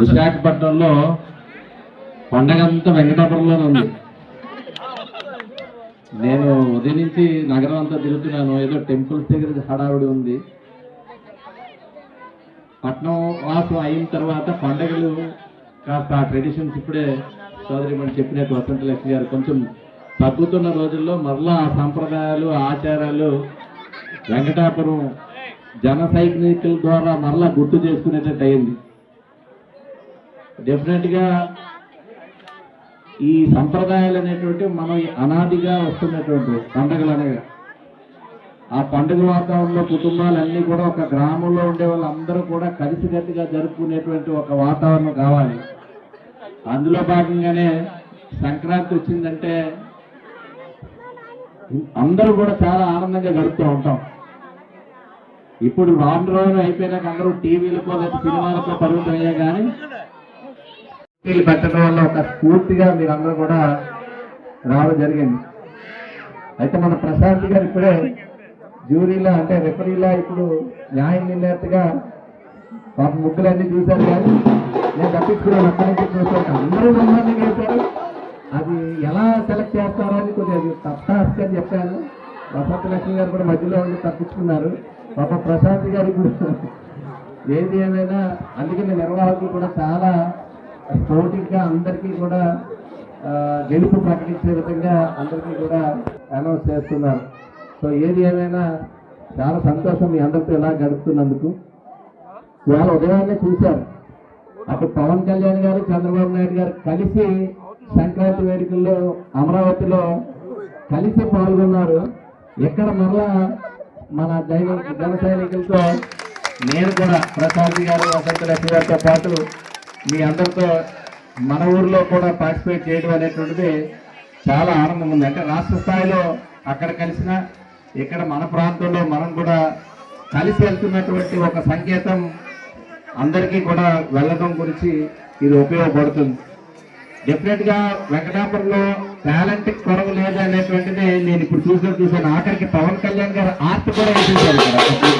విశాఖపట్నంలో పండగంతా వెంకటాపురంలోనే ఉంది. నేను ఉదయం నుంచి నగరం అంతా తిరుగుతున్నాను. ఏదో టెంపుల్స్ దగ్గర హడావిడి ఉంది. పట్నం వాసం అయిన తర్వాత పండగలు కాస్త ఆ ట్రెడిషన్స్ ఇప్పుడే సోదరి మనం చెప్పినట్టు వసంత లక్ష్మి గారు కొంచెం తగ్గుతున్న రోజుల్లో మరలా ఆ సంప్రదాయాలు ఆచారాలు వెంకటాపురం జన సైనికుల ద్వారా మరలా గుర్తు చేసుకునేటట్టు అయింది. డెఫినెట్గా ఈ సంప్రదాయాలు అనేటువంటి మనం అనాదిగా వస్తున్నటువంటి పండుగలు అనగా ఆ పండుగ వాతావరణంలో కుటుంబాలన్నీ కూడా ఒక గ్రామంలో ఉండే వాళ్ళందరూ కూడా కలిసికట్టుగా జరుపుకునేటువంటి ఒక వాతావరణం కావాలి. అందులో భాగంగానే సంక్రాంతి వచ్చిందంటే అందరూ కూడా చాలా ఆనందంగా గడుపుతూ ఉంటాం. ఇప్పుడు రాను రోజు అయిపోయినాక అందరూ టీవీలకో లేదా సినిమాలకో పరిమితం అయ్యా కానీ పెట్టడం వల్ల ఒక స్ఫూర్తిగా మీరందరూ కూడా రావడం జరిగింది. అయితే మన ప్రశాంత్ గారు ఇప్పుడే జ్యూరీలా అంటే రెఫరీలా ఇప్పుడు న్యాయం నిర్ణేతగా పాప ముగ్గులన్నీ చూశారు కానీ నేను తప్పించుకున్నాను అక్కడి నుంచి చూసాను అందరూ మమ్మల్ని వేశారు అది ఎలా సెలెక్ట్ చేస్తారో అని కొద్దిగా తప్ప అని చెప్పాను వసంత లక్ష్మి గారు కూడా మధ్యలో ఉండి తప్పించుకున్నారు. పాప ప్రశాంత్ గారు ఏది ఏమైనా అందుకే నిర్వాహకులు కూడా చాలా పోటీగా అందరికీ కూడా గెలుపు ప్రకటించే విధంగా అందరికీ కూడా అనౌన్స్ చేస్తున్నారు. సో ఏది ఏమైనా చాలా సంతోషం మీ అందరితో ఇలా గడుపుతున్నందుకు. ఇవాళ ఉదయాన్నే చూశారు. అటు పవన్ కళ్యాణ్ గారు చంద్రబాబు నాయుడు గారు కలిసి సంక్రాంతి వేడుకల్లో అమరావతిలో కలిసి పాల్గొన్నారు. ఇక్కడ మరలా మన దైవ జన సైనికులతో నేను కూడా ప్రసాద్ గారు వసంత లక్ష్మి గారితో పాటు మీ అందరితో మన ఊర్లో కూడా పార్టిసిపేట్ చేయడం అనేటువంటిది చాలా ఆనందం ఉంది. అంటే రాష్ట్ర స్థాయిలో అక్కడ కలిసిన ఇక్కడ మన ప్రాంతంలో మనం కూడా కలిసి వెళ్తున్నటువంటి ఒక సంకేతం అందరికీ కూడా వెళ్ళడం గురించి ఇది ఉపయోగపడుతుంది. డెఫినెట్గా వెంకటాపురంలో టాలెంట్ కొరవ లేదు అనేటువంటిది నేను ఇప్పుడు చూసిన చూసాను ఆఖరికి పవన్ కళ్యాణ్ గారు ఆర్ట్ కూడా వేసేసారు ఇక్కడ.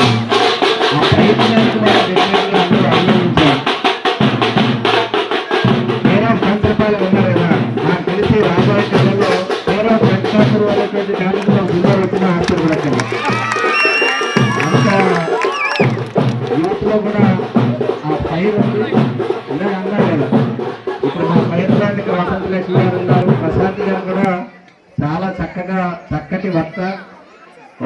వెంకటాపురం అనేటువంటి కార్యక్రమం ముందు వచ్చిన ఆశ్చర్యపడకండి అంత యూత్లో కూడా ఆ ఫైర్ ఉంది. ఇందాక అన్నారు కదా ఇప్పుడు మా ఫైర్ బ్రాండ్కి వసంత గారు ఉన్నారు. ప్రశాంత్ గారు కూడా చాలా చక్కగా చక్కటి వర్త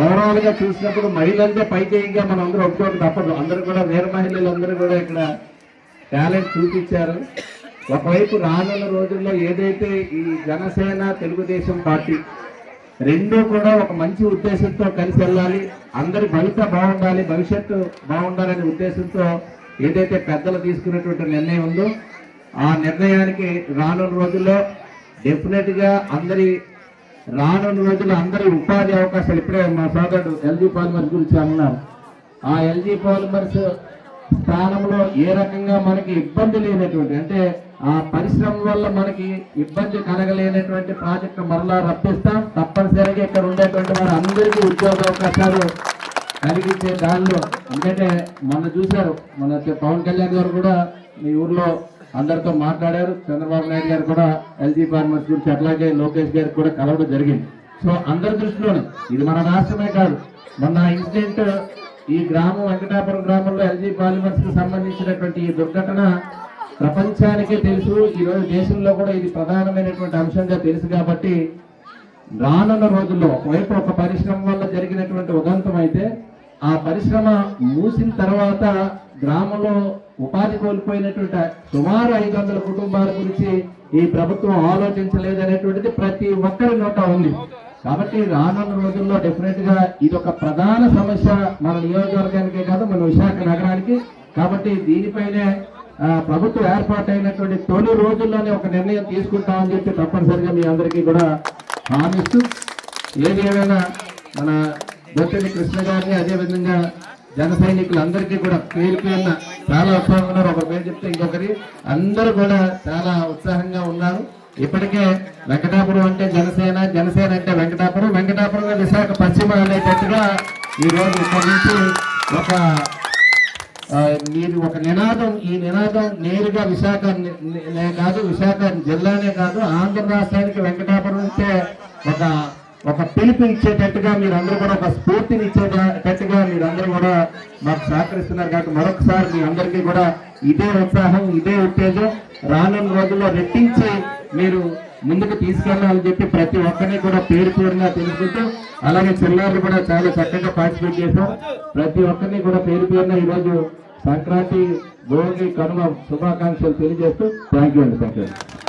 ఓవరాల్గా చూసినప్పుడు మహిళలంటే పైచేయంగా మనం అందరూ ఒప్పుకోక తప్పదు. అందరూ కూడా వేరే మహిళలు అందరూ కూడా ఇక్కడ టాలెంట్ చూపించారు. ఒకవైపు రానున్న రోజుల్లో ఏదైతే ఈ జనసేన తెలుగుదేశం పార్టీ రెండూ కూడా ఒక మంచి ఉద్దేశంతో కలిసి వెళ్ళాలి. అందరి భవిత బాగుండాలి భవిష్యత్తు బాగుండాలనే ఉద్దేశంతో ఏదైతే పెద్దలు తీసుకున్నటువంటి నిర్ణయం ఉందో ఆ నిర్ణయానికి రానున్న రోజుల్లో డెఫినెట్గా అందరి రానున్న రోజుల్లో అందరి ఉపాధి అవకాశాలు ఇప్పుడే మా సోదరుడు ఎల్జీ పాలిమర్స్ గురించి అన్నారు. ఆ ఎల్జీ పాలిమర్స్ స్థానంలో ఏ రకంగా మనకి ఇబ్బంది లేనటువంటి అంటే ఆ పరిశ్రమ వల్ల మనకి ఇబ్బంది కలగలేనటువంటి ప్రాజెక్టు మరలా రప్పిస్తాం తప్పనిసరిగా ఇక్కడ ఉండేటువంటి వారు అందరికీ ఉద్యోగ అవకాశాలు కలిగించే దానిలో ఎందుకంటే మొన్న చూశారు మన పవన్ కళ్యాణ్ గారు కూడా మీ ఊర్లో అందరితో మాట్లాడారు చంద్రబాబు నాయుడు గారు కూడా ఎల్జీ ఫార్మర్స్ గురించి అట్లాగే లోకేష్ గారికి కూడా కలవడం జరిగింది. సో అందరి దృష్టిలోనే ఇది మన రాష్ట్రమే కాదు మొన్న ఇన్సిడెంట్ ఈ గ్రామం వెంకటాపురం గ్రామంలో ఎల్జీ పాలిమర్స్కి సంబంధించినటువంటి ఈ దుర్ఘటన ప్రపంచానికే తెలుసు ఈ రోజు దేశంలో కూడా ఇది ప్రధానమైనటువంటి అంశంగా తెలుసు కాబట్టి రానున్న రోజుల్లో ఒకవైపు ఒక పరిశ్రమ వల్ల జరిగినటువంటి ఉదంతం అయితే ఆ పరిశ్రమ మూసిన తర్వాత గ్రామంలో ఉపాధి కోల్పోయినటువంటి సుమారు ఐదు వందల కుటుంబాల గురించి ఈ ప్రభుత్వం ఆలోచించలేదనేటువంటిది ప్రతి ఒక్కరి నోట ఉంది. కాబట్టి రానున్న రోజుల్లో డెఫినెట్గా ఇది ఒక ప్రధాన సమస్య మన నియోజకవర్గానికే కాదు మన విశాఖ నగరానికి. కాబట్టి దీనిపైనే ప్రభుత్వం ఏర్పాటైనటువంటి తొలి రోజుల్లోనే ఒక నిర్ణయం తీసుకుంటామని చెప్పి తప్పనిసరిగా మీ అందరికీ కూడా హామీస్తూ ఏది ఏమైనా మన బొత్తిని కృష్ణ గారిని అదేవిధంగా జన సైనికులందరికీ కూడా పేరుపైన చాలా ఉత్సాహంగా ఉన్నారు. ఒకరి పేరు చెప్తే ఇంకొకరి అందరూ కూడా చాలా ఉత్సాహంగా ఉన్నారు. ఇప్పటికే వెంకటాపురం అంటే జనసేన జనసేన అంటే వెంకటాపురం వెంకటాపురం విశాఖ పశ్చిమ అనేటట్టుగా ఈ రోజు ఇక్కడి నుంచి ఒక మీరు ఒక నినాదం ఈ నినాదం నేరుగా విశాఖ నే కాదు విశాఖ జిల్లానే కాదు ఆంధ్ర రాష్ట్రానికి వెంకటాపురం నుంచే ఒక ఒక పిలుపు ఇచ్చేటట్టుగా మీరందరూ కూడా ఒక స్ఫూర్తిని ఇచ్చేటట్టుగా మీరందరూ కూడా మాకు సహకరిస్తున్నారు. కాబట్టి మరొకసారి మీ అందరికీ కూడా ఇదే ఉత్సాహం ఇదే ఉత్తేజం రానున్న రోజుల్లో రెట్టించి మీరు ముందుకు తీసుకెళ్ళాలని చెప్పి ప్రతి ఒక్కరిని కూడా పేరు పేరుగా తెలుసుకుంటూ అలాగే చిన్నారులు కూడా చాలా చక్కగా పార్టిసిపేట్ చేశాం ప్రతి ఒక్కరిని కూడా పేరు పేరున ఈరోజు సంక్రాంతి భోగి కనుమ శుభాకాంక్షలు తెలియజేస్తూ థ్యాంక్ యూ అండి థ్యాంక్ యూ